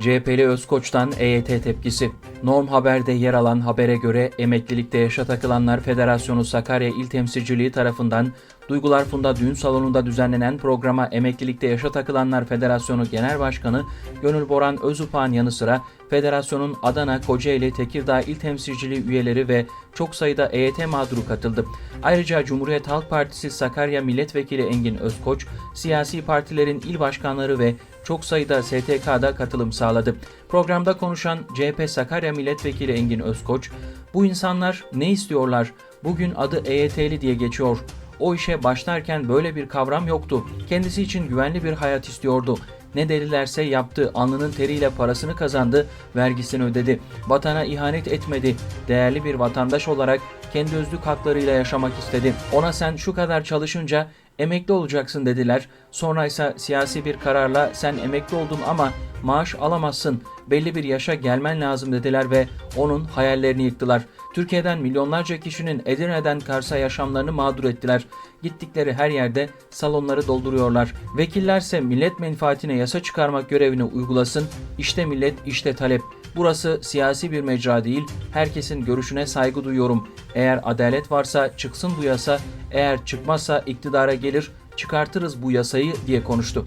CHP'li Özkoç'tan EYT tepkisi. Norm Haber'de yer alan habere göre Emeklilikte Yaşa Takılanlar Federasyonu Sakarya İl Temsilciliği tarafından Duygular Funda Düğün Salonu'nda düzenlenen programa Emeklilikte Yaşa Takılanlar Federasyonu Genel Başkanı Gönül Boran Özupağ'ın yanı sıra Federasyonun Adana, Kocaeli, Tekirdağ İl Temsilciliği üyeleri ve çok sayıda EYT mağduru katıldı. Ayrıca Cumhuriyet Halk Partisi Sakarya Milletvekili Engin Özkoç, siyasi partilerin il başkanları ve çok sayıda STK'da katılım sağladı. Programda konuşan CHP Sakarya Milletvekili Engin Özkoç, bu insanlar ne istiyorlar? Bugün adı EYT'li diye geçiyor. O işe başlarken böyle bir kavram yoktu. Kendisi için güvenli bir hayat istiyordu. Ne dedilerse yaptı, alnının teriyle parasını kazandı, vergisini ödedi. Vatana ihanet etmedi. Değerli bir vatandaş olarak kendi özlük haklarıyla yaşamak istedi. Ona sen şu kadar çalışınca emekli olacaksın dediler. Sonra ise siyasi bir kararla sen emekli oldun ama maaş alamazsın. Belli bir yaşa gelmen lazım dediler ve onun hayallerini yıktılar. Türkiye'den milyonlarca kişinin Edirne'den Kars'a yaşamlarını mağdur ettiler. Gittikleri her yerde salonları dolduruyorlar. Vekillerse millet menfaatine yasa çıkarmak görevini uygulasın. İşte millet, işte talep. Burası siyasi bir mecra değil. Herkesin görüşüne saygı duyuyorum. Eğer adalet varsa çıksın bu yasa. Eğer çıkmazsa iktidara gelir, çıkartırız bu yasayı diye konuştu.